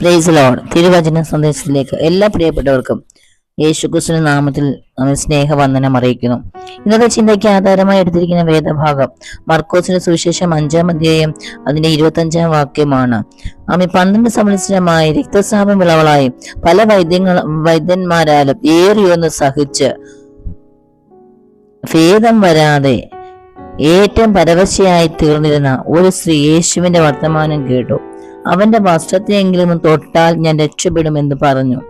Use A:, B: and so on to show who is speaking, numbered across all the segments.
A: Price load തിരുവചന സന്ദേശത്തിലേക്ക് എല്ലാ പ്രിയപ്പെട്ടവർക്കും യേശുക്രിസ്തുവിന്റെ നാമത്തിൽ നമ്മൾ സ്നേഹവന്ദനം അറിയിക്കുന്നു. ഇന്നത്തെ ചിന്തയ്ക്ക് ആധാരമായി എടുത്തിരിക്കുന്ന വേദഭാഗം മർക്കോസിന്റെ സുവിശേഷം അഞ്ചാം അധ്യായം അതിന്റെ ഇരുപത്തഞ്ചാം വാക്യമാണ്. അമി പന്ത്രണ്ട് സംവത്സരമായി രക്തസ്രാവം വിളവളായി പല വൈദ്യങ്ങൾ വൈദ്യന്മാരാലും ഏറിയൊന്ന് സഹിച്ച് ഭേദം വരാതെ ഏറ്റവും പരവശയായി തീർന്നിരുന്ന ഒരു സ്ത്രീ യേശുവിന്റെ വർത്തമാനം കേട്ടു. അവന്റെ വസ്ത്രത്തെയെങ്കിലും തൊട്ടാൽ ഞാൻ രക്ഷപ്പെടുമെന്ന് പറഞ്ഞു.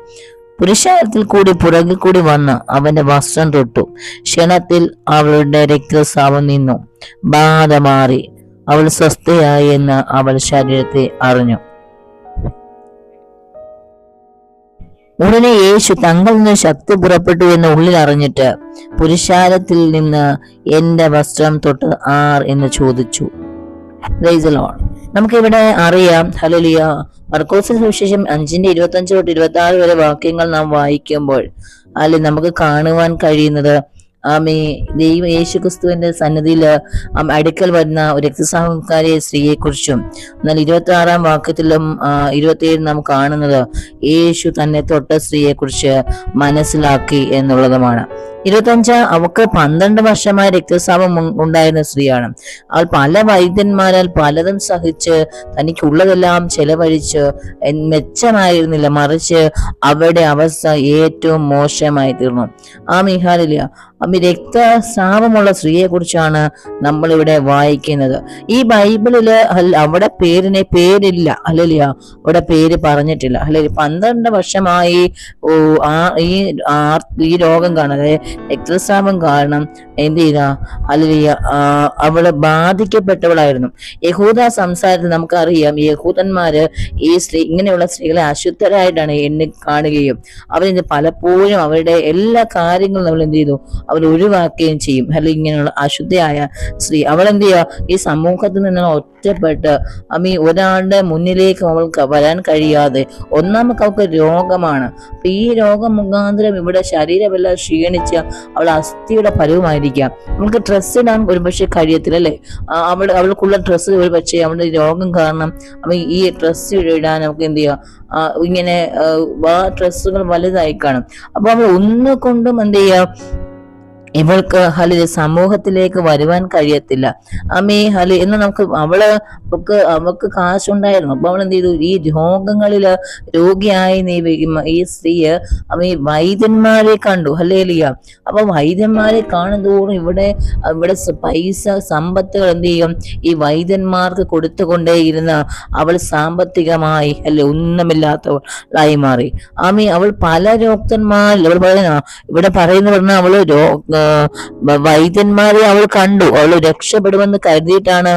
A: പുരുഷാരത്തിൽ കൂടി പുറകിൽ കൂടി വന്ന് അവന്റെ വസ്ത്രം തൊട്ടു. ക്ഷണത്തിൽ അവളുടെ രക്തസ്രാവം നിന്നു. ബാധ മാറി. അവൾ സ്വസ്ഥയായി എന്ന് അവൾ ശരീരത്തെ അറിഞ്ഞു. ഉടനെ യേശു തങ്ങളിൽ നിന്ന് ശക്തി പുറപ്പെട്ടു എന്ന് ഉള്ളിൽ അറിഞ്ഞിട്ട് പുരുഷാരത്തിൽ നിന്ന് എന്റെ വസ്ത്രം തൊട്ട് ആർ എന്ന് ചോദിച്ചു. Lord. നമുക്കിവിടെ അറിയാം ഹലലിയ മർക്കോസിന് സുവിശേഷം അഞ്ചിന്റെ ഇരുപത്തി അഞ്ച് തൊട്ട് ഇരുപത്തി ആറ് വരെ വാക്യങ്ങൾ നാം വായിക്കുമ്പോൾ അല്ലെ നമുക്ക് കാണുവാൻ കഴിയുന്നത്. ആമേ ദൈവം യേശു ക്രിസ്തുവിന്റെ സന്നിധിയിൽ അടുക്കൽ വരുന്ന ഒരു രക്തസാഹക്കാരിയെ സ്ത്രീയെ കുറിച്ചും എന്നാൽ ഇരുപത്തി ആറാം വാക്യത്തിലും ഇരുപത്തി ഏഴിൽ നാം കാണുന്നത് യേശു തന്നെ തൊട്ട സ്ത്രീയെക്കുറിച്ച് മനസ്സിലാക്കി എന്നുള്ളതുമാണ്. ഇരുപത്തഞ്ച് അവക്ക് പന്ത്രണ്ട് വർഷമായ രക്തസ്രാവം ഉണ്ടായിരുന്ന സ്ത്രീയാണ്. അവൾ പല വൈദ്യന്മാരാൽ പലതും സഹിച്ച് തനിക്കുള്ളതെല്ലാം ചെലവഴിച്ച് മെച്ചമായിരുന്നില്ല. മറിച്ച് അവരുടെ അവസ്ഥ ഏറ്റവും മോശമായി തീർന്നു ആ അമ്മ രക്തസ്രാവമുള്ള സ്ത്രീയെ കുറിച്ചാണ് നമ്മൾ ഇവിടെ വായിക്കുന്നത്. ഈ ബൈബിളിൽ അവിടെ പേരിനെ പേരില്ല. അല്ലല്ല അവിടെ പേര് പറഞ്ഞിട്ടില്ല. അല്ലെ പന്ത്രണ്ട് വർഷമായി ആ ഈ ഈ രോഗം അതായത് രക്തസ്രാവം കാരണം എന്ത് ചെയ്ത? അല്ലെ അവൾ ബാധിക്കപ്പെട്ടവളായിരുന്നു. യഹൂദ സംസാരത്തിൽ നമുക്കറിയാം യഹൂദന്മാര് ഈ സ്ത്രീ ഇങ്ങനെയുള്ള സ്ത്രീകളെ അശുദ്ധരായിട്ടാണ് എണ്ണി കാണുകയും അവരെന്ത് പലപ്പോഴും അവരുടെ എല്ലാ കാര്യങ്ങളും നമ്മൾ എന്ത് ചെയ്തു? അവർ ഒഴിവാക്കുകയും ചെയ്യും. അല്ലെങ്കിൽ ഇങ്ങനെയുള്ള അശുദ്ധയായ സ്ത്രീ. അവൾ എന്ത് ചെയ്യുക? ഈ സമൂഹത്തിൽ നിന്ന് ഒറ്റപ്പെട്ട്. അമ്മി ഒരാളുടെ മുന്നിലേക്ക് അവൾക്ക് വരാൻ കഴിയാതെ ഒന്നാമത് അവൾക്ക് രോഗമാണ്. അപ്പൊ ഈ രോഗം മുഖാന്തരം ഇവിടെ ശരീരമെല്ലാം ക്ഷീണിച്ച് അവൾ അസ്ഥിയുടെ ഫലവുമായിരിക്കാം നമുക്ക് ഡ്രസ്സ് ഇടാൻ ഒരുപക്ഷെ കഴിയത്തില്ല അല്ലെ? അവൾ അവൾക്കുള്ള ഡ്രസ്സ് ഒരു പക്ഷേ അവളുടെ രോഗം കാരണം അവ ഈ ഡ്രസ്സ് ഇടാൻ നമുക്ക് എന്ത് ചെയ്യാം? ഇങ്ങനെ ആ ഡ്രസ്സുകൾ വലുതായി കാണും. അപ്പൊ അവൾ ഒന്നു കൊണ്ടും എന്ത് ചെയ്യാം? ഇവൾക്ക് ഹലി സമൂഹത്തിലേക്ക് വരുവാൻ കഴിയത്തില്ല. അമ്മേ ഹലി എന്ന് നമുക്ക് അവൾ അവൾക്ക് അവൾക്ക് കാശുണ്ടായിരുന്നു. അപ്പൊ അവൾ എന്ത് ചെയ്തു? ഈ രോഗങ്ങളിൽ രോഗിയായി നീ ഈ സ്ത്രീയെ അമ്മ ഈ വൈദ്യന്മാരെ കണ്ടു. ഹലേലിയ അപ്പൊ വൈദ്യന്മാരെ കാണുന്തോറും ഇവിടെ ഇവിടെ പൈസ സമ്പത്തുകൾ എന്ത് ചെയ്യും? ഈ വൈദ്യന്മാർക്ക് കൊടുത്തുകൊണ്ടേയിരുന്ന അവൾ സാമ്പത്തികമായി അല്ലെ ഒന്നുമില്ലാത്തവളായി മാറി. ആമി അവൾ പല രോക്തന്മാരിൽ അവൾ പറയുന്ന ഇവിടെ പറയുന്ന പറഞ്ഞാൽ അവൾ രോ ആ, വ- വൈദ്യന്മാരെ അവൾ കണ്ടു. അവൾ രക്ഷപ്പെടുമെന്ന് കരുതിയിട്ടാണ്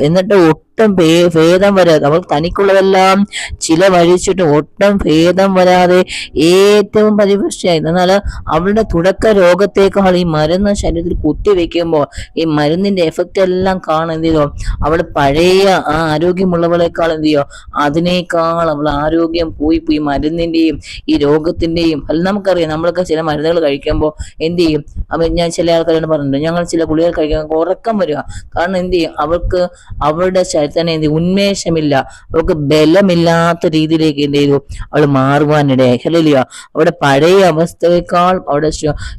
A: എന്നിട്ട് ഒട്ടും ഭേദം വരാതെ അവൾ തനിക്കുള്ളതെല്ലാം ചിലവഴിച്ചിട്ട് ഒട്ടും ഭേദം വരാതെ ഏറ്റവും പരിപുഷ്ടിയായി എന്നാൽ അവളുടെ തുടക്ക രോഗത്തേക്കാൾ ഈ മരുന്ന് ശരീരത്തിൽ കുത്തിവെക്കുമ്പോൾ ഈ മരുന്നിന്റെ എഫക്റ്റ് എല്ലാം ചെയ്തോ അവൾ പഴയ ആ ആരോഗ്യമുള്ളവളെക്കാൾ എന്ത് ചെയ്യോ? അതിനേക്കാൾ അവൾ ആരോഗ്യം പോയി പോയി മരുന്നിന്റെയും ഈ രോഗത്തിന്റെയും അല്ല നമുക്കറിയാം. നമ്മളൊക്കെ ചില മരുന്നുകൾ കഴിക്കുമ്പോൾ എന്ത് ചെയ്യും? അപ്പൊ ഞാൻ ചില ആൾക്കാരോട് പറഞ്ഞിട്ടുണ്ട് ഞങ്ങൾ ചില ഗുളികൾ കഴിക്കുമ്പോൾ ഉറക്കം വരിക. കാരണം എന്ത് ചെയ്യും? അവൾക്ക് അവളുടെ ശരീരത്തിന് എന്ത്? ഉന്മേഷമില്ല. അവൾക്ക് ബലമില്ലാത്ത രീതിയിലേക്ക് എന്ത് ചെയ്തു? അവൾ മാറുവാനിടയായി. ഹലിയ അവിടെ പഴയ അവസ്ഥയേക്കാൾ അവിടെ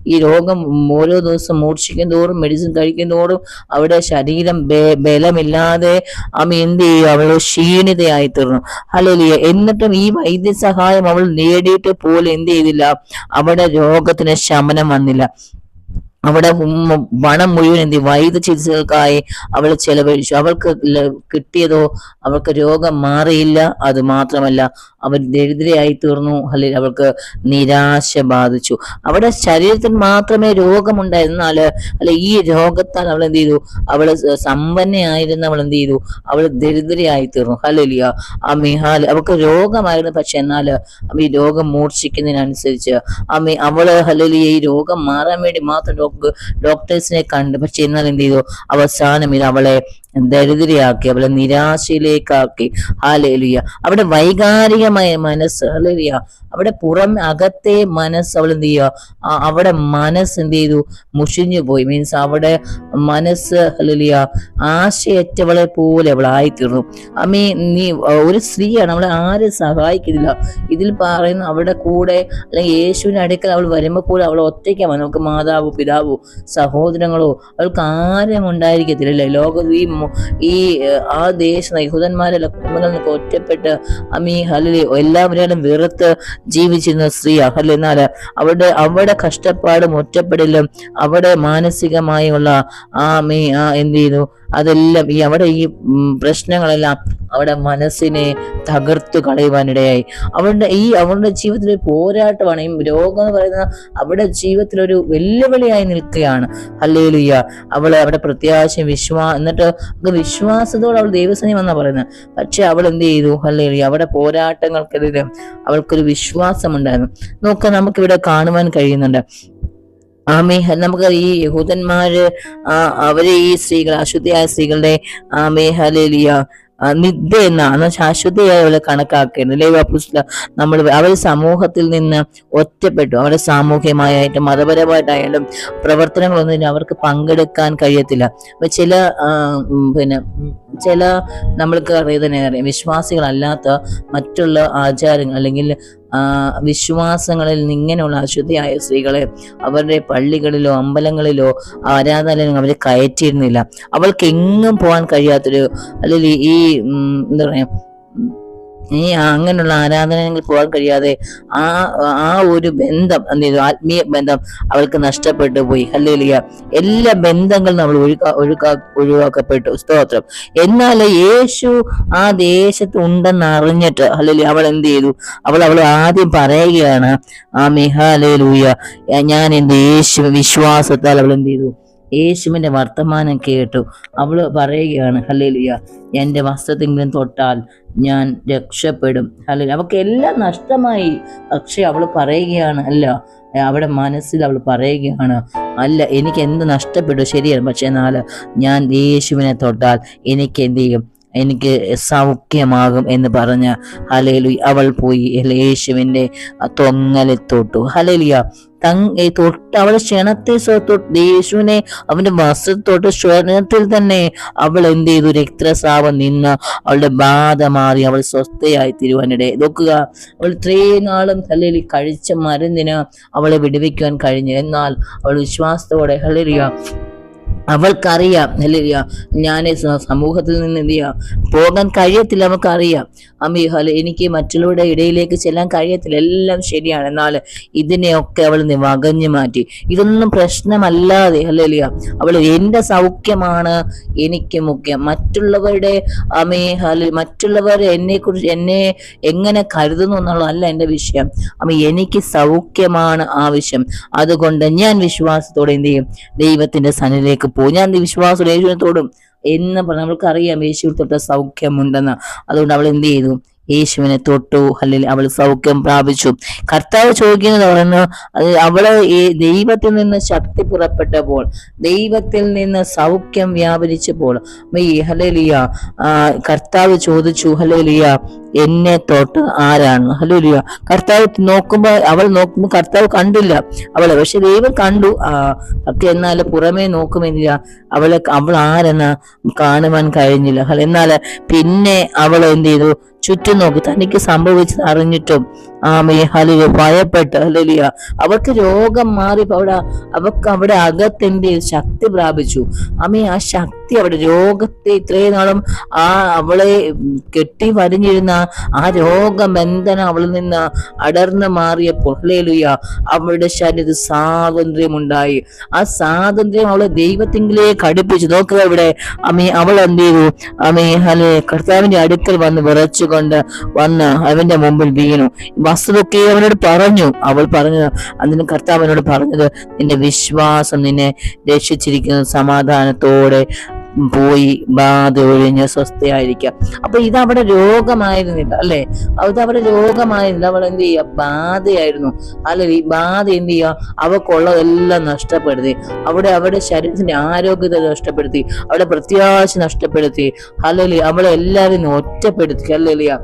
A: ഈ രോഗം ഓരോ ദിവസം മൂർച്ഛിക്കും തോറും മെഡിസിൻ കഴിക്കും തോറും അവിടെ ശരീരം ബലമില്ലാതെ അമ്മ എന്ത് ചെയ്യും അവൾ ക്ഷീണിതയായി തീർന്നു. ഹലിയ എന്നിട്ടും ഈ വൈദ്യസഹായം അവൾ നേടിയിട്ട് പോലും എന്ത് ചെയ്തില്ല. അവിടെ രോഗത്തിന് ശമനം വന്നില്ല. അവിടെ പണം മുഴുവൻ എന്ത്? വൈദ്യ ചികിത്സകൾക്കായി അവൾ ചെലവഴിച്ചു അവൾക്ക് കിട്ടിയതോ അവൾക്ക് രോഗം മാറിയില്ല അത് മാത്രമല്ല അവർ ദരിദ്രയായി തീർന്നു അല്ലെങ്കിൽ അവൾക്ക് നിരാശ ബാധിച്ചു. അവിടെ ശരീരത്തിൽ മാത്രമേ രോഗമുണ്ടായിരുന്നാൽ അല്ലെ ഈ രോഗത്താൽ അവൾ എന്ത് ചെയ്തു? അവൾ സമ്പന്നയായിരുന്ന അവൾ എന്ത് ചെയ്തു? അവൾ ദരിദ്രയായി തീർന്നു ഹലിയ ആ മിഹാൽ അവൾക്ക് രോഗമായിരുന്നു. പക്ഷെ എന്നാൽ ഈ രോഗം മൂർച്ഛിക്കുന്നതിനനുസരിച്ച് അമ്മ അവൾ ഹലിയ ഈ രോഗം മാറാൻ വേണ്ടി മാത്രം ഡോക്ടേഴ്സിനെ കണ്ടു. പക്ഷെ എന്നാൽ എന്ത് ചെയ്തു? അവസാനം ഇത് അവളെ ദരിദ്രയാക്കി അവളെ നിരാശയിലേക്കാക്കി. ഹാലേലുയ അവിടെ വൈകാരികമായ മനസ്സ് ഹാലേലുയ അവിടെ പുറം അകത്തെ മനസ്സ് അവൾ എന്ത് ചെയ്യുക അവിടെ മനസ്സ് എന്ത് ചെയ്തു? മുഷിഞ്ഞു പോയി. മീൻസ് അവിടെ മനസ്സ് ഹാലേലുയ ആശയറ്റവളെ പോലെ അവൾ ആയിത്തീർന്നു. അമ്മേ നീ ഒരു സ്ത്രീയാണ്. അവളെ ആരും സഹായിക്കുന്നില്ല. ഇതിൽ പറയുന്ന അവളുടെ കൂടെ അല്ലെങ്കിൽ യേശുവിന്റെ അടുക്കൽ അവൾ വരുമ്പോൾ പോലും അവൾ ഒറ്റയ്ക്കാണ്. നമുക്ക് മാതാവോ പിതാവോ സഹോദരങ്ങളോ അവൾക്ക് ആരും ഉണ്ടായിരിക്കത്തില്ല അല്ലേ? ലോകം ഈ മൊ- ഈ ആ ദേശ യഹൂദന്മാരെല്ലാം കുടുംബങ്ങളിൽ നിന്നൊക്കെ ഒറ്റപ്പെട്ട് അമ്മീ ഹലിലെ എല്ലാവരെയും വെറുത്ത് ജീവിച്ചിരുന്ന സ്ത്രീ അഹൽ എന്നാൽ അവിടെ അവിടെ കഷ്ടപ്പാടും ഒറ്റപ്പെടലും അവിടെ മാനസികമായുള്ള ആ മീ ആ എന്ത് ചെയ്യുന്നു അതെല്ലാം ഈ അവിടെ ഈ പ്രശ്നങ്ങളെല്ലാം അവിടെ മനസ്സിനെ തകർത്തു കളയുവാനിടയായി. അവരുടെ ഈ അവരുടെ ജീവിതത്തിൽ ഒരു പോരാട്ടമാണ്. ഈ രോഗം എന്ന് പറയുന്നത് അവരുടെ ജീവിതത്തിൽ ഒരു വെല്ലുവിളിയായി നിൽക്കുകയാണ്. അല്ലേലുയ്യ അവളെ അവിടെ പ്രത്യാശയും വിശ്വാ എന്നിട്ട് വിശ്വാസത്തോടെ അവൾ ദൈവസേന വന്നാ പറയുന്നത്. പക്ഷെ അവൾ എന്ത് ചെയ്തു? അല്ലെങ്കിൽ അവിടെ പോരാട്ടങ്ങൾക്കെതിരെ അവൾക്കൊരു വിശ്വാസം ഉണ്ടായിരുന്നു നോക്ക നമുക്കിവിടെ കാണുവാൻ കഴിയുന്നുണ്ട്. ആമേ നമുക്ക് ഈ യഹൂദന്മാര് അവരെ ഈ സ്ത്രീകൾ അശുദ്ധിയായ സ്ത്രീകളുടെ ആമേ ഹലേലിയ നിദ്യ എന്നാണ് ശാശ്വതയായി അവളെ കണക്കാക്കുന്നത് ലേവാപുസ്ല നമ്മൾ അവർ സമൂഹത്തിൽ നിന്ന് ഒറ്റപ്പെട്ടു. അവരുടെ സാമൂഹ്യമായിട്ടും മതപരമായിട്ടായാലും പ്രവർത്തനങ്ങളൊന്നും അവർക്ക് പങ്കെടുക്കാൻ കഴിയത്തില്ല. അപ്പൊ ചില പിന്നെ ചില നമ്മൾക്ക് അറിയുന്നതിനെ അറിയാം വിശ്വാസികളല്ലാത്ത മറ്റുള്ള ആചാരങ്ങൾ അല്ലെങ്കിൽ വിശ്വാസങ്ങളിൽ ഇങ്ങനെയുള്ള അശുദ്ധിയായ സ്ത്രീകളെ അവരുടെ പള്ളികളിലോ അമ്പലങ്ങളിലോ ആരാധനയിലോ അവരെ കയറ്റിയിരുന്നില്ല. അവൾക്ക് എങ്ങും പോകാൻ കഴിയാത്തൊരു അല്ലെങ്കിൽ ഈ എന്താ പറയാ ഉം, ഈ അങ്ങനെയുള്ള ആരാധനകൾ പോകാൻ കഴിയാതെ ആ ആ ഒരു ബന്ധം എന്ത് ആത്മീയ ബന്ധം അവൾക്ക് നഷ്ടപ്പെട്ടു പോയി. ഹല്ലേലൂയ. എല്ലാ ബന്ധങ്ങളും നമ്മൾ ഒഴുക്കാ ഒഴുക്കാ ഒഴിവാക്കപ്പെട്ടു. സ്തോത്രം. എന്നാൽ യേശു ആ ദേശത്ത് ഉണ്ടെന്ന് അറിഞ്ഞിട്ട് ഹല്ലേലൂയ അവൾ എന്ത് ചെയ്തു? അവൾ അവൾ ആദ്യം പറയുകയാണ് ആ മിഹാലൂയ ഞാൻ എന്റെ യേശു വിശ്വാസത്താൽ അവൾ എന്ത് ചെയ്തു? യേശുവിന്റെ വർത്തമാനം കേട്ടു. അവൾ പറയുകയാണ് ഹല്ലേലൂയ എന്റെ വസ്ത്രത്തെങ്കിലും തൊട്ടാൽ ഞാൻ രക്ഷപ്പെടും. ഹല്ലേലൂയ. അവൾക്ക് എല്ലാം നഷ്ടമായി. പക്ഷെ അവൾ പറയുകയാണ് അല്ല അവിടെ മനസ്സിൽ അവൾ പറയുകയാണ് അല്ല എനിക്ക് എന്ത് നഷ്ടപ്പെട്ടു ശരിയാണ്. പക്ഷെ എന്നാൽ ഞാൻ യേശുവിനെ തൊട്ടാൽ എനിക്ക് എന്ത് ചെയ്യും? എനിക്ക് സൗഖ്യമാകും എന്ന് പറഞ്ഞ ഹലേലു അവൾ പോയി യേശുവിന്റെ തൊങ്ങലിൽ തൊട്ടു. ഹലേലിയ തങ് തൊട്ട് അവൾ ക്ഷണത്തെ യേശുവിനെ അവന്റെ വസ്ത്രത്തോട്ട് ക്ഷണത്തിൽ തന്നെ അവൾ എന്ത് ചെയ്തു? രക്തസ്രാവം നിന്ന്. അവളുടെ ബാധ മാറി അവൾ സ്വസ്ഥയായി തിരുവാനിടെ നോക്കുക അവൾ ഇത്രയും നാളും ഹലേലി കഴിച്ച മരുന്നിന് അവളെ വിടുവിക്കുവാൻ കഴിഞ്ഞു. എന്നാൽ അവൾ വിശ്വാസത്തോടെ ഹലേലിയ അവൾക്കറിയാം ഹല്ലേലൂയ. ഞാൻ സമൂഹത്തിൽ നിന്ന് എന്ത് ചെയ്യാം? പോകാൻ കഴിയത്തില്ല അവൾക്കറിയാം ഹല എനിക്ക് മറ്റുള്ളവരുടെ ഇടയിലേക്ക് ചെല്ലാൻ കഴിയത്തില്ല. എല്ലാം ശരിയാണ്. എന്നാൽ ഇതിനെയൊക്കെ അവൾ വകഞ്ഞു മാറ്റി. ഇതൊന്നും പ്രശ്നമല്ലാതെ ഹല്ലേലൂയ. അവൾ എന്റെ സൗഖ്യമാണ് എനിക്ക് മുഖ്യം. മറ്റുള്ളവരുടെ അമ്മേ ഹല മറ്റുള്ളവർ എന്നെക്കുറിച്ച് എന്നെ എങ്ങനെ കരുതുന്നു എന്നുള്ളതല്ല എന്റെ വിഷയം. അമ്മ എനിക്ക് സൗഖ്യമാണ് ആവശ്യം. അതുകൊണ്ട് ഞാൻ വിശ്വാസത്തോടെ എന്ത് ചെയ്യും? ദൈവത്തിന്റെ സന്നിധിയിലേക്ക് പോകും ഞാൻ വിശ്വാസം യേശുവിനത്തോടും എന്ന് പറഞ്ഞ്. നമ്മൾക്കറിയാം യേശുവിൽ തൊട്ട സൗഖ്യമുണ്ടെന്ന്. അതുകൊണ്ട് അവൾ എന്ത് ചെയ്തു? യേശുവിനെ തൊട്ടു. അല്ലെങ്കിൽ അവൾ സൗഖ്യം പ്രാപിച്ചു. കർത്താവ് ചോദിക്കുന്നത് പറയുന്നു അത് അവൾ ദൈവത്തിൽ നിന്ന് ശക്തി പുറപ്പെട്ടപ്പോൾ ദൈവത്തിൽ നിന്ന് സൗഖ്യം വ്യാപരിച്ചപ്പോൾ. ഹലലിയ കർത്താവ് ചോദിച്ചു ഹലേലിയ എന്നെ തൊട്ട് ആരാണ് ഹലേലിയ കർത്താവ് നോക്കുമ്പോ അവൾ നോക്കുമ്പോ കർത്താവ് കണ്ടില്ല അവളെ. പക്ഷെ ദൈവം കണ്ടു. ഒക്കെ എന്നാൽ പുറമേ നോക്കുമെന്നില്ല. അവളെ അവൾ ആരെന്ന് കാണുവാൻ കഴിഞ്ഞില്ല. എന്നാൽ പിന്നെ അവൾ എന്ത് ചെയ്തു? ചുറ്റും നോക്കി. തനിക്ക് സംഭവിച്ചത് അറിഞ്ഞിട്ടും ആമേ ഹലിയ ഭയപ്പെട്ട് ഹലിയ അവർക്ക് രോഗം മാറി അവിടെ അവർക്ക് അവിടെ അകത്തിന്റെ ശക്തി പ്രാപിച്ചു. ആമേ ആ ശക്തി അവിടെ രോഗത്തെ ഇത്രയും നാളും ആ അവളെ കെട്ടി വരിഞ്ഞിരുന്ന ആ രോഗബന്ധനം അവളിൽ നിന്ന് അടർന്നു മാറിയപ്പോൾ ഹല്ലേലൂയ അവളുടെ ശരീരത്തിൽ സ്വാതന്ത്ര്യമുണ്ടായി. ആ സ്വാതന്ത്ര്യം അവളെ ദൈവത്തിങ്കിലേക്ക് അടുപ്പിച്ചു. നോക്കുക ഇവിടെ. അമ്മേ അവൾ എന്ത് ചെയ്തു? അമ്മേ ഹലേ കർത്താവിന്റെ അടുക്കൽ വന്ന് വിറച്ചുകൊണ്ട് വന്ന് അവന്റെ മുമ്പിൽ വീണു. വസ്തുതൊക്കെ അവനോട് പറഞ്ഞു. അവൾ പറഞ്ഞു അതിന് കർത്താവിനോട് പറഞ്ഞത് നിന്റെ വിശ്വാസം നിന്നെ രക്ഷിച്ചിരിക്കുന്ന സമാധാനത്തോടെ പോയി ബാധ ഒഴിഞ്ഞ് സ്വസ്ഥയായിരിക്കാം. അപ്പൊ ഇത് അവിടെ രോഗമായിരുന്നില്ല അല്ലെ? അത് അവിടെ രോഗമായിരുന്നില്ല. അവൾ എന്ത് ചെയ്യുക? ബാധയായിരുന്നു. അല്ലെ ഈ ബാധ എന്ത് ചെയ്യുക? അവക്കുള്ളതെല്ലാം നഷ്ടപ്പെടുത്തി. അവിടെ അവിടെ ശരീരത്തിന്റെ ആരോഗ്യത നഷ്ടപ്പെടുത്തി. അവിടെ പ്രത്യാശ നഷ്ടപ്പെടുത്തി. അല്ലല്ലേ അവളെ എല്ലാവരും ഒറ്റപ്പെടുത്തി. അല്ലല്ലേ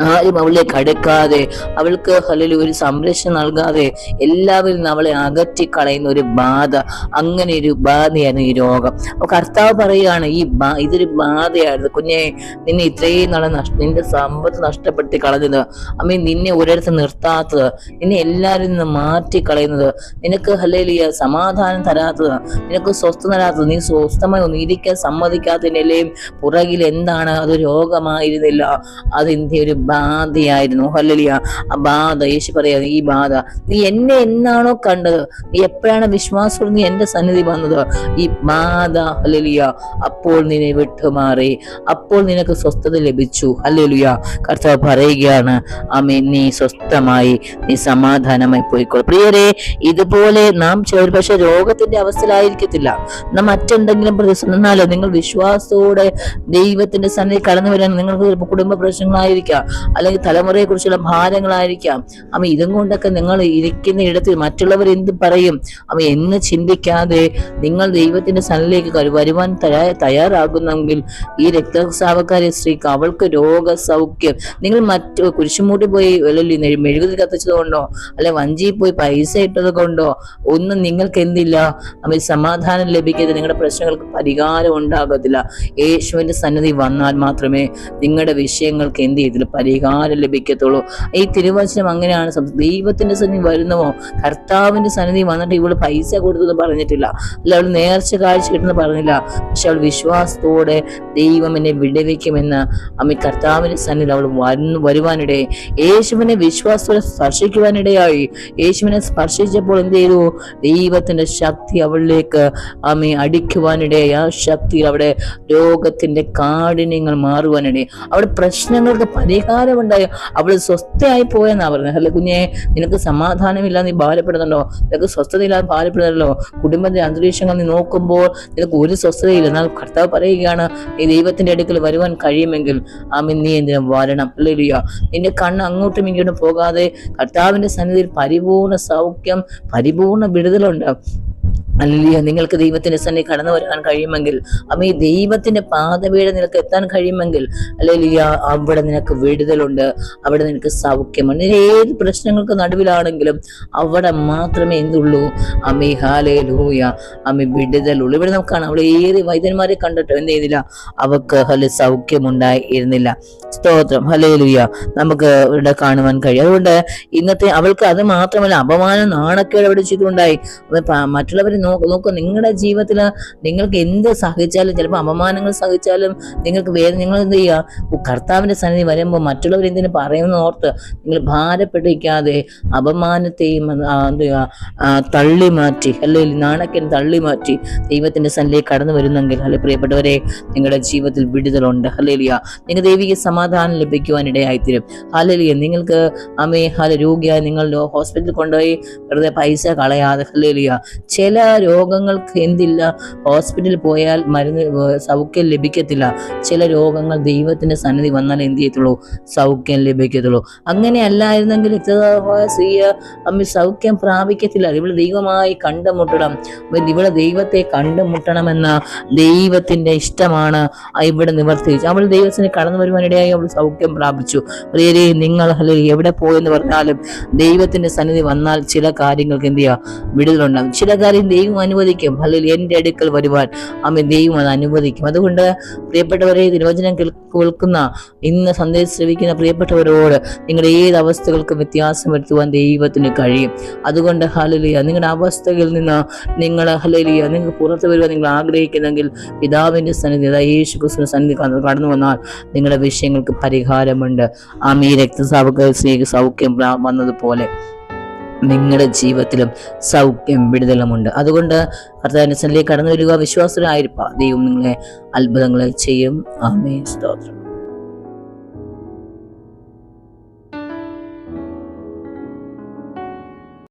A: ആരും അവളിലേക്ക് അടുക്കാതെ അവൾക്ക് അല്ലെങ്കിൽ ഒരു സംരക്ഷണം നൽകാതെ എല്ലാവരും അവളെ അകറ്റി കളയുന്ന ഒരു ബാധ അങ്ങനെ ഒരു ബാധയാണ് ഈ രോഗം. അപ്പൊ കർത്താവ് പറയുകയാണ് ഈ ബാ ഇതൊരു ബാധയായിരുന്നു. കുഞ്ഞെ നിന്നെ ഇത്രയും നാളെ നഷ്ട നിന്റെ സമ്പത്ത് നഷ്ടപ്പെടുത്തി കളഞ്ഞത്. അമ്മ നിന്നെ ഒരിടത്ത് നിർത്താത്തത്. നിന്നെ എല്ലാവരിൽ നിന്ന് മാറ്റി കളയുന്നത് നിനക്ക് ഹല്ലേലിയ സമാധാനം തരാത്തത്. നിനക്ക് സ്വസ്ഥ തരാത്തത്. നീ സ്വസ്ഥമായി ഒന്ന് ഇരിക്കാൻ സമ്മതിക്കാത്തതിനെല്ലാം? പുറകിൽ എന്താണ്? അത് രോഗമായിരുന്നില്ല. അതിന്റെ ഒരു ബാധയായിരുന്നു. ഹല്ലലിയ. ആ ബാധ യേശു പറയാ ഈ ബാധ. നീ എന്നെ എന്നാണോ കണ്ടത്? നീ എപ്പോഴാണ് വിശ്വാസം നീ എന്റെ സന്നിധി വന്നത്? ഈ ബാധ ഹല്ലലിയ അപ്പോൾ നിന്നെ വിട്ടുമാറി. അപ്പോൾ നിനക്ക് സ്വസ്ഥത ലഭിച്ചു. ഹല്ലലിയ. കർത്താവ് പറയുകയാണ് ആമേ നീ സ്വസ്ഥമായി നീ സമാധാനമായി പോയിക്കോളും. പ്രിയരെ ഇതുപോലെ നാം ഒരു പക്ഷെ രോഗത്തിന്റെ അവസ്ഥയിലായിരിക്കത്തില്ല. നാം മറ്റെന്തെങ്കിലും പ്രതിസന്ധി എന്നാലോ നിങ്ങൾ വിശ്വാസത്തോടെ ദൈവത്തിന്റെ സന്നിധി കടന്നു വരാൻ നിങ്ങൾക്ക് ചിലപ്പോൾ കുടുംബ പ്രശ്നങ്ങളായിരിക്കാം. അല്ലെങ്കിൽ തലമുറയെ കുറിച്ചുള്ള ഭാരങ്ങളായിരിക്കാം. അമ്മ ഇതും കൊണ്ടൊക്കെ നിങ്ങൾ ഇരിക്കുന്ന ഇടത്തിൽ മറ്റുള്ളവർ എന്ത് പറയും? അമ്മ എന്ന് ചിന്തിക്കാതെ നിങ്ങൾ ദൈവത്തിന്റെ സന്നിധിയിലേക്ക് വരുവാൻ തയ്യാ- തയ്യാറാകുന്നെങ്കിൽ ഈ രക്തസാവക്കാരി സ്ത്രീക്ക് അവൾക്ക് രോഗസൗഖ്യം. നിങ്ങൾ മറ്റു കുരിശുമൂട്ടി പോയി അല്ലെങ്കിൽ മെഴുകുതിരി കത്തിച്ചത് കൊണ്ടോ അല്ലെ വഞ്ചിയിൽ പോയി പൈസ ഇട്ടത് കൊണ്ടോ ഒന്നും നിങ്ങൾക്ക് എന്തില്ല? അമ്മ സമാധാനം ലഭിക്കാതെ നിങ്ങളുടെ പ്രശ്നങ്ങൾക്ക് പരിഹാരം ഉണ്ടാകത്തില്ല. യേശുവിന്റെ സന്നിധി വന്നാൽ മാത്രമേ നിങ്ങളുടെ വിഷയങ്ങൾക്ക് എന്ത് ചെയ്തില്ല പരിഹാരം ലഭിക്കത്തുള്ളൂ. ഈ തിരുവചനം അങ്ങനെയാണ് ദൈവത്തിന്റെ സന്നിധി വരുന്നവോ കർത്താവിന്റെ സന്നിധി വന്നിട്ട് ഇവൾ പൈസ കൊടുത്തെന്ന് പറഞ്ഞിട്ടില്ല. അല്ല അവൾ നേർച്ച കാഴ്ച കിട്ടുന്ന പറഞ്ഞില്ല. പക്ഷെ അവൾ വിശ്വാസത്തോടെ ദൈവം എന്നെ വിടുവിക്കുമെന്ന് അമ്മ കർത്താവിന്റെ സന്നിധി അവൾ വന്നു വരുവാനിടയെ യേശുവിനെ വിശ്വാസത്തോടെ സ്പർശിക്കുവാനിടയായി. യേശുവിനെ സ്പർശിച്ചപ്പോൾ എന്ത് ചെയ്തു? ദൈവത്തിന്റെ ശക്തി അവളിലേക്ക് അമ്മ അടിക്കുവാനിടയായി. ആ ശക്തിയിൽ അവിടെ രോഗത്തിന്റെ കാഠിന്യങ്ങൾ മാറുവാനിടയായി. അവിടെ പ്രശ്നങ്ങൾക്ക് പരിഹാരമുണ്ടായി അവൾ സ്വസ്ഥയായി പോയെന്നാ പറഞ്ഞത്. അല്ലെ കുഞ്ഞെ നിനക്ക് സമാധാനമില്ല നീ ഭാരപ്പെടുന്നുണ്ടോ നിനക്ക് സ്വസ്ഥതയില്ലാതെ ഭാരപ്പെടുന്നല്ലോ. കുടുംബത്തിന്റെ അന്തരീക്ഷങ്ങൾ നീ നോക്കുമ്പോൾ നിനക്ക് ഒരു സ്വസ്ഥതയില്ല. എന്നാൽ കർത്താവ് പറയുകയാണ് നീ ദൈവത്തിന്റെ അടുക്കൽ വരുവാൻ കഴിയുമെങ്കിൽ ആമീൻ നീ എന്തിനും വരണം? അല്ലേലുയ്യ നിന്റെ കണ്ണ് അങ്ങോട്ടും ഇങ്ങോട്ടും പോകാതെ കർത്താവിന്റെ സന്നിധിയിൽ പരിപൂർണ സൗഖ്യം പരിപൂർണ വിടുതലുണ്ട്. അല്ലിയ നിങ്ങൾക്ക് ദൈവത്തിന്റെ സന്നിധി കടന്നു വരാൻ കഴിയുമെങ്കിൽ അമ്മ ഈ ദൈവത്തിന്റെ പാതവീട് നിനക്ക് എത്താൻ കഴിയുമെങ്കിൽ അല്ലിയ അവിടെ നിനക്ക് വിടുതലുണ്ട് അവിടെ നിനക്ക് സൗഖ്യമുണ്ട്. ഏത് പ്രശ്നങ്ങൾക്ക് നടുവിലാണെങ്കിലും അവിടെ മാത്രമേ എന്തുള്ളൂ. അമ്മ ഹാലേ ലൂയ അമ്മ വിടുതലുള്ളൂ. ഇവിടെ നമുക്ക് കാണാം അവിടെ ഏറെ വൈദ്യന്മാരെ കണ്ടിട്ട് എന്ത് ചെയ്തില്ല. അവക്ക് ഹല സൗഖ്യമുണ്ടായിരുന്നില്ല. സ്തോത്രം. ഹലേ ലൂയ നമുക്ക് ഇവിടെ കാണുവാൻ കഴിയും. അതുകൊണ്ട് ഇന്നത്തെ അവൾക്ക് അത് മാത്രമല്ല അപമാനം നാണക്കേട് അവിടെ ചെയ്തുകൊണ്ടായി. മറ്റുള്ളവരെ നോക്കുക നിങ്ങളുടെ ജീവിതത്തിൽ നിങ്ങൾക്ക് എന്ത് സഹിച്ചാലും ചിലപ്പോൾ അപമാനങ്ങൾ സഹിച്ചാലും നിങ്ങൾക്ക് വേദന നിങ്ങൾ എന്ത് ചെയ്യുക കർത്താവിന്റെ സന്നിധി വരുമ്പോൾ മറ്റുള്ളവർ എന്തിനു പറയുമെന്ന് ഓർത്ത് നിങ്ങൾ ഭാരപ്പെട്ടിരിക്കാതെ അപമാനത്തെയും എന്ത് ചെയ്യുക തള്ളി മാറ്റി അല്ലെങ്കിൽ നാണക്കൻ തള്ളി മാറ്റി ദൈവത്തിന്റെ സന്നിധിയിൽ കടന്നു വരുന്നെങ്കിൽ അല്ലെ പ്രിയപ്പെട്ടവരെ നിങ്ങളുടെ ജീവിതത്തിൽ വിടുതലുണ്ട്. ഹലേലിയ നിങ്ങൾക്ക് ദൈവിക സമാധാനം ലഭിക്കുവാനിടയായിത്തീരും. ഹലലിയ നിങ്ങൾക്ക് അമ്മേ ഹല രോഗിയായി നിങ്ങൾ ഹോസ്പിറ്റലിൽ കൊണ്ടുപോയി വെറുതെ പൈസ കളയാതെ ഹലേലിയ ചില രോഗങ്ങൾക്ക് എന്തില്ല? ഹോസ്പിറ്റലിൽ പോയാൽ മരുന്ന് സൗഖ്യം ലഭിക്കത്തില്ല. ചില രോഗങ്ങൾ ദൈവത്തിന്റെ സന്നിധി വന്നാൽ എന്ത് ചെയ്യത്തുള്ളൂ? സൗഖ്യം ലഭിക്കത്തുള്ളൂ. അങ്ങനെ അല്ലായിരുന്നെങ്കിൽ രക്തദാഹമായ സ്ത്രീ അമ്മ സൗഖ്യം പ്രാപിക്കത്തില്ല. ഇവിടെ ദൈവമായി കണ്ടുമുട്ടണം. ഇവിടെ ദൈവത്തെ കണ്ടുമുട്ടണമെന്ന ദൈവത്തിന്റെ ഇഷ്ടമാണ്. ഇവിടെ നിവർത്തിച്ചു. അവൾ ദൈവത്തിന് കടന്നു വരുവാനിടയായി അവൾ സൗഖ്യം പ്രാപിച്ചു. പ്രിയരെ നിങ്ങൾ എവിടെ പോയെന്ന് പറഞ്ഞാലും ദൈവത്തിന്റെ സന്നിധി വന്നാൽ ചില കാര്യങ്ങൾക്ക് എന്ത് ചെയ്യുക വിടുതലുണ്ടാകും. ചില കാര്യം ദൈവം അനുവദിക്കും. അല്ലെങ്കിൽ എന്റെ അടുക്കൽ വരുവാൻ അമ്മ ദൈവം അത് അനുവദിക്കും. അതുകൊണ്ട് പ്രിയപ്പെട്ടവരെ തിരുവചനം കേൾ- കേൾക്കുന്ന ഇന്ന് സന്ദേശം ശ്രവിക്കുന്ന പ്രിയപ്പെട്ടവരോട് നിങ്ങളുടെ ഏത് അവസ്ഥകൾക്കും വ്യത്യാസം വരുത്തുവാൻ ദൈവത്തിന് കഴിയും. അതുകൊണ്ട് ഹലലിയ നിങ്ങളുടെ അവസ്ഥകളിൽ നിന്ന് നിങ്ങൾ ഹലലിയ നിങ്ങൾ പുറത്തു വരുവാൻ നിങ്ങൾ ആഗ്രഹിക്കുന്നെങ്കിൽ പിതാവിന്റെ സന്നിധി യേശു സന്നിധി കടന്നു വന്നാൽ നിങ്ങളുടെ വിഷയങ്ങൾക്ക് പരിഹാരമുണ്ട്. ആമീ രക്തസാവക സ്നേഹ സൗഖ്യം വന്നതുപോലെ. നിങ്ങളുടെ ജീവിതത്തിലും സൗഖ്യം വിടുതലുമുണ്ട്. അതുകൊണ്ട് കർത്താവിന്റെ കടന്നു വരിക വിശ്വാസരായിരിക്കുക ദൈവം നിങ്ങളെ അത്ഭുതങ്ങളെ ചെയ്യും. ആമേ സ്തോത്രം.